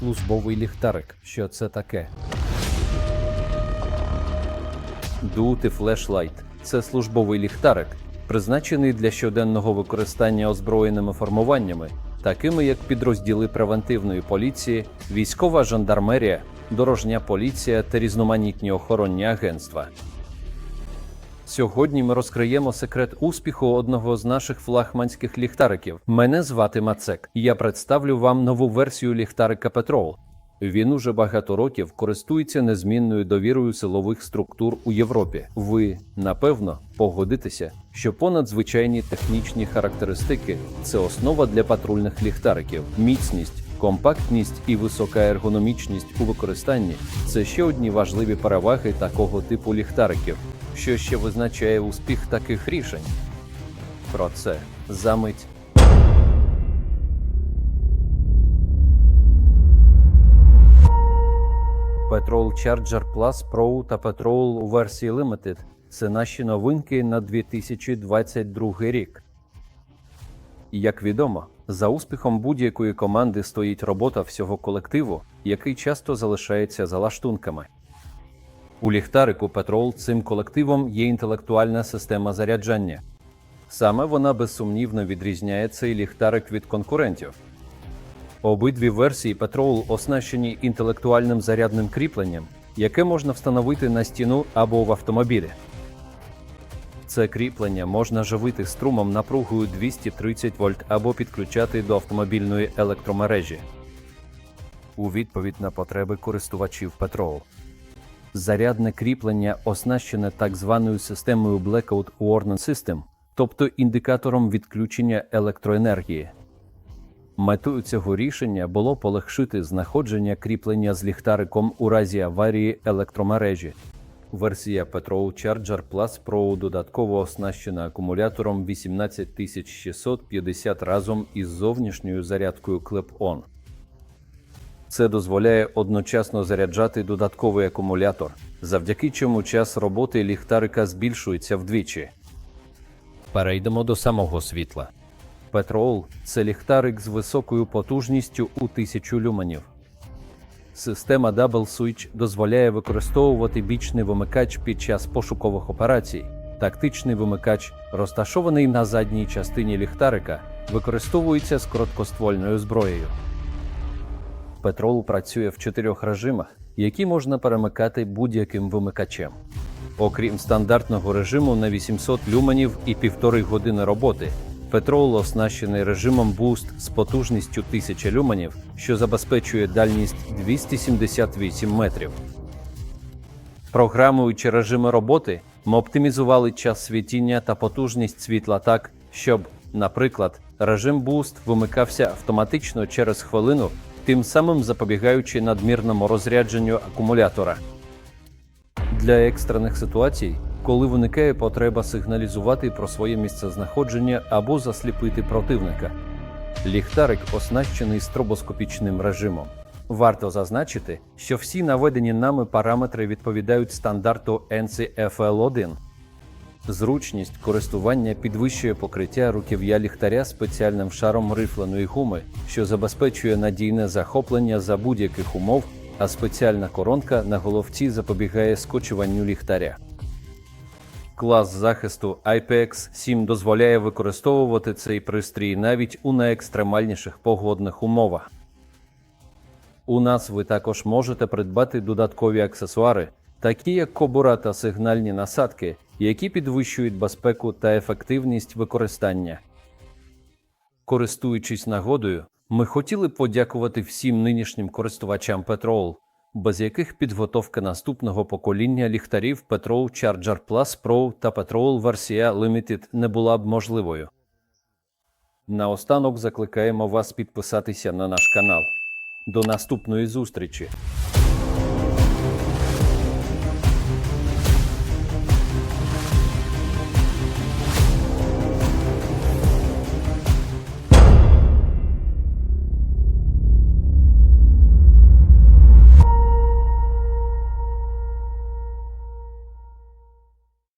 службовий ліхтарик. Що це таке? Duty Flashlight – це службовий ліхтарик, призначений для щоденного використання озброєними формуваннями, такими як підрозділи превентивної поліції, військова жандармерія, дорожня поліція та різноманітні охоронні агентства. Сьогодні ми розкриємо секрет успіху одного з наших флагманських ліхтариків. Мене звати Мацек. Я представлю вам нову версію ліхтарика Petrol. Він уже багато років користується незмінною довірою силових структур у Європі. Ви, напевно, погодитеся, що понад звичайні технічні характеристики це основа для патрульних ліхтариків, міцність. Компактність і висока ергономічність у використанні це ще одні важливі переваги такого типу ліхтариків, що ще визначає успіх таких рішень. Про це за мить. Petrol Charger Plus Pro та Petrol у версії Limited це наші новинки на 2022 рік. Як відомо, за успіхом будь-якої команди стоїть робота всього колективу, який часто залишається за лаштунками. У ліхтарику Petrol цим колективом є інтелектуальна система заряджання. Саме вона безсумнівно відрізняє цей ліхтарик від конкурентів. Обидві версії Petrol оснащені інтелектуальним зарядним кріпленням, яке можна встановити на стіну або в автомобілі. Це кріплення можна живити струмом напругою 230 вольт або підключати до автомобільної електромережі. У відповідь на потреби користувачів Petrol. Зарядне кріплення оснащене так званою системою Blackout Warning System, тобто індикатором відключення електроенергії. Метою цього рішення було полегшити знаходження кріплення з ліхтариком у разі аварії електромережі. Версія Petrol Charger Plus Pro додатково оснащена акумулятором 18650 разом із зовнішньою зарядкою Clip-On. Це дозволяє одночасно заряджати додатковий акумулятор, завдяки чому час роботи ліхтарика збільшується вдвічі. Перейдемо до самого світла. Petrol – це ліхтарик з високою потужністю у 1000 люменів. Система Double Switch дозволяє використовувати бічний вимикач під час пошукових операцій. Тактичний вимикач, розташований на задній частині ліхтарика, використовується з короткоствольною зброєю. Petrol працює в чотирьох режимах, які можна перемикати будь-яким вимикачем. Окрім стандартного режиму на 800 люменів і півтори години роботи, Petrol оснащений режимом Boost з потужністю 1000 люменів, що забезпечує дальність 278 метрів. Програмуючи режими роботи, ми оптимізували час світіння та потужність світла так, щоб, наприклад, режим Boost вимикався автоматично через хвилину, тим самим запобігаючи надмірному розрядженню акумулятора. Для екстрених ситуацій, коли виникає потреба сигналізувати про своє місцезнаходження або засліпити противника. Ліхтарик оснащений стробоскопічним режимом. Варто зазначити, що всі наведені нами параметри відповідають стандарту NCFL1. Зручність користування підвищує покриття руків'я ліхтаря спеціальним шаром рифленої гуми, що забезпечує надійне захоплення за будь-яких умов, а спеціальна коронка на головці запобігає скочуванню ліхтаря. Клас захисту IPX7 дозволяє використовувати цей пристрій навіть у найекстремальніших погодних умовах. У нас ви також можете придбати додаткові аксесуари, такі як кобура та сигнальні насадки, які підвищують безпеку та ефективність використання. Користуючись нагодою, ми хотіли подякувати всім нинішнім користувачам Petrol, без яких підготовка наступного покоління ліхтарів Petrol Charger Plus Pro та Petrol версія Limited не була б можливою. Наостанок закликаємо вас підписатися на наш канал. До наступної зустрічі!